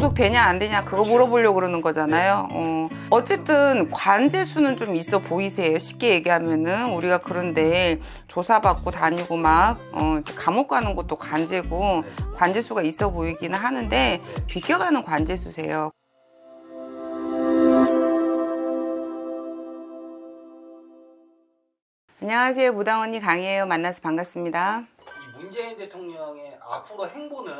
구속되냐 안 되냐 그거 물어보려고 그러는 거잖아요. 어. 어쨌든 관제수는 좀 있어 보이세요. 쉽게 얘기하면은 우리가 그런데 조사받고 다니고 막 어, 이렇게 감옥 가는 것도 관제고 관제수가 있어 보이기는 하는데 비껴가는 관제수세요. 안녕하세요. 무당 언니 강희예요. 만나서 반갑습니다. 이 문재인 대통령의 앞으로 행보는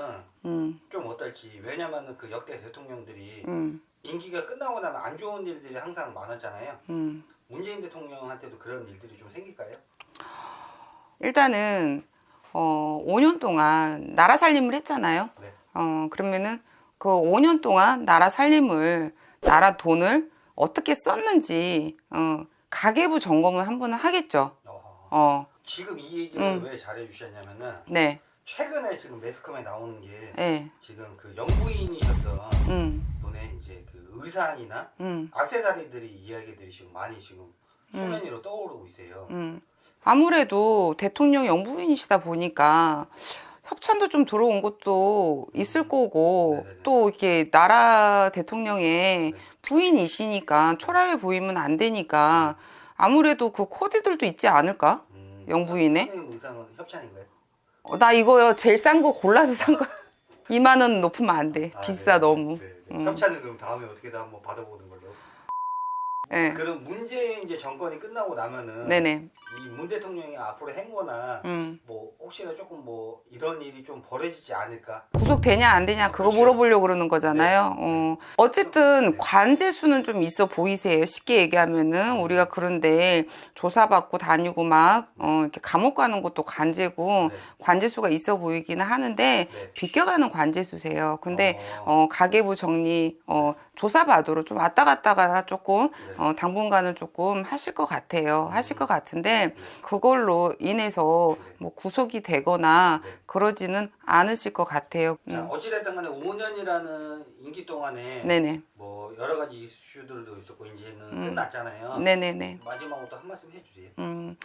음, 좀 어떨지 왜냐면 그 역대 대통령들이 음, 임기가 끝나고 나면 안 좋은 일들이 항상 많았잖아요. 음. 문재인 대통령한테도 그런 일들이 좀 생길까요? 일단은 어 5년 동안 나라 살림을 했잖아요. 네. 어 그러면은 그 5년 동안 나라 살림을 나라 돈을 어떻게 썼는지 어 가계부 점검을 한 번은 하겠죠. 어, 어, 지금 이 얘기를 음. 왜 잘해 주셨냐면은 네, 최근에 지금 매스컴에 나오는 게 예, 지금 그 영부인이셨던 음, 분의 이제 그 의상이나 음, 악세사리들이 이야기들이 지금 많이 지금 수면 위로 떠오르고 있어요. 음. 아무래도 대통령 영부인이시다 보니까 협찬도 좀 들어온 것도 있을 거고 네네네. 또 이렇게 나라 대통령의 네. 부인이시니까 초라해 보이면 안 되니까 아무래도 그 코디들도 있지 않을까? 음, 영부인의? 선생님 의상은 협찬인가요? 어, 나 이거요 제일 싼 거 골라서 산 거. 2만 원 높으면 안 돼. 아, 비싸 네. 너무. 네, 네. 음. 협찬은 그럼 다음에 어떻게든 한번 받아보는 걸로. 예. 그럼 문재인 이제 정권이 끝나고 나면은 네네. 이 문 대통령이 앞으로 행거나 음. 뭐 혹시나 조금 뭐 이런 일이 좀 벌어지지 않을까? 구속되냐 안 되냐 그거 그렇죠. 물어보려고 그러는 거잖아요. 어. 어쨌든 네. 관제수는 좀 있어 보이세요. 쉽게 얘기하면은 우리가 그런데 조사받고 다니고 막 어, 이렇게 감옥 가는 것도 관제고 네. 관제수가 있어 보이기는 하는데 네. 비껴가는 관제수세요. 근데 어. 어, 가계부 정리 어, 조사받으러 좀 왔다 갔다가 조금 네. 어, 당분간은 조금 하실 것 같아요. 하실 것 같은데 그걸로 인해서 네. 뭐 구속이 되거나 네. 그러지는 않으실 것 같아요. 자, 음. 어찌됐든 간에 5년이라는 임기 동안에 네네. 뭐 여러 가지 이슈들도 있었고 이제는 음. 끝났잖아요. 네네네. 마지막으로 또 한 말씀 해주세요. 음,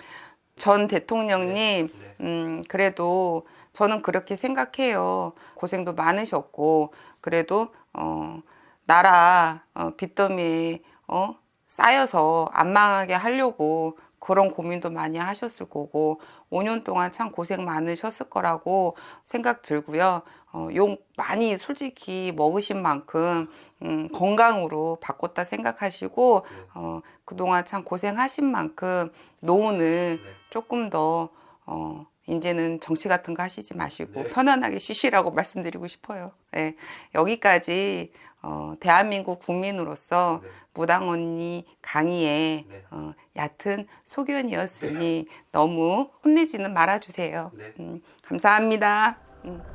전 대통령님, 네. 음, 그래도 저는 그렇게 생각해요. 고생도 많으셨고, 그래도, 어, 나라, 어, 빚더미에, 어, 쌓여서 안 망하게 하려고 그런 고민도 많이 하셨을 거고, 5년 동안 참 고생 많으셨을 거라고 생각 들고요. 어, 욕 많이 솔직히 먹으신 만큼, 음, 건강으로 바꿨다 생각하시고, 네. 어, 그동안 참 고생하신 만큼 노후는 네. 조금 더 어, 이제는 정치 같은 거 하시지 마시고 네. 편안하게 쉬시라고 말씀드리고 싶어요. 예. 여기까지 어, 대한민국 국민으로서 네. 무당 언니 강의에 네. 어, 얕은 소견이었으니 너무 혼내지는 말아주세요. 네. 음, 감사합니다. 음.